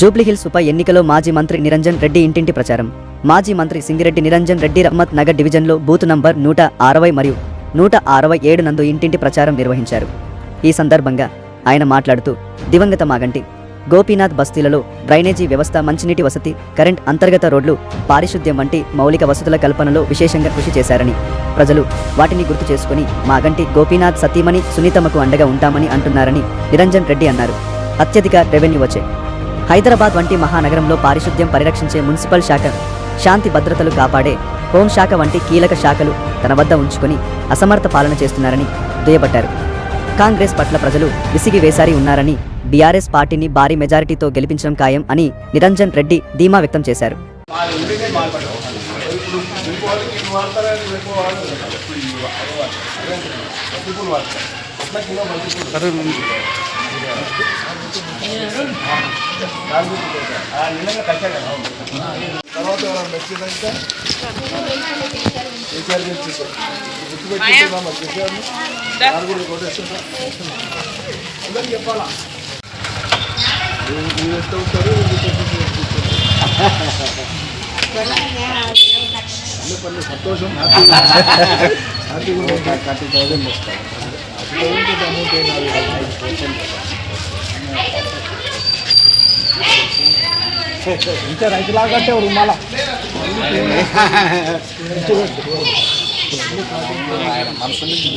జూబ్లీహిల్స్ ఉప ఎన్నికలో మాజీ మంత్రి నిరంజన్ రెడ్డి ఇంటింటి ప్రచారం. మాజీ మంత్రి సింగిరెడ్డి నిరంజన్ రెడ్డి రహ్మత్ నగర్ డివిజన్లో బూత్ నంబర్ నూట అరవై మరియు నూట అరవై ఏడు నందు ఇంటింటి ప్రచారం నిర్వహించారు. ఈ సందర్భంగా ఆయన మాట్లాడుతూ దివంగత మాగంటి గోపీనాథ్ బస్తీలలో డ్రైనేజీ వ్యవస్థ మంచినీటి వసతి కరెంట్ అంతర్గత రోడ్లు పారిశుద్ధ్యం వంటి మౌలిక వసతుల కల్పనలో విశేషంగా కృషి చేశారని ప్రజలు వాటిని గుర్తు చేసుకుని మాగంటి గోపీనాథ్ సతీమణి సునీతమ్మకు అండగా ఉంటామని అంటున్నారని నిరంజన్ రెడ్డి అన్నారు. అత్యధిక రెవెన్యూ వచ్చే. హైదరాబాద్ వంటి మహానగరంలో పారిశుద్ధ్యం పరిరక్షించే మున్సిపల్ శాఖ శాంతి భద్రతలు కాపాడే హోంశాఖ వంటి కీలక శాఖలు తన వద్ద ఉంచుకుని అసమర్థ పాలన చేస్తున్నారని దుయ్యబట్టారు. కాంగ్రెస్ పట్ల ప్రజలు విసిగి వేసారి ఉన్నారని బీఆర్ఎస్ పార్టీని భారీ మెజారిటీతో గెలిపించడం ఖాయం అని నిరంజన్ రెడ్డి ధీమా వ్యక్తం చేశారు. తర్వాత ఎవరైనా కేసీఆర్ గెలిచేసారు గుర్తుపెట్టుకుంటున్నామా కేసీఆర్ని వారు కూడా కొట్టేస్తున్నా అందరికి చెప్పాలా మీరు- మీరు ఎంత ఉంటారు అన్ని పనులు సంతోషం హ్యాపీగా హ్యాపీగా థౌసండ్ వస్తాను థౌసండ్ అమౌంట్ ఏం కాదు ఐదు పర్సెంట్ ఇంకా రైతులాగా అంటే రుమాల. మనసు నుంచి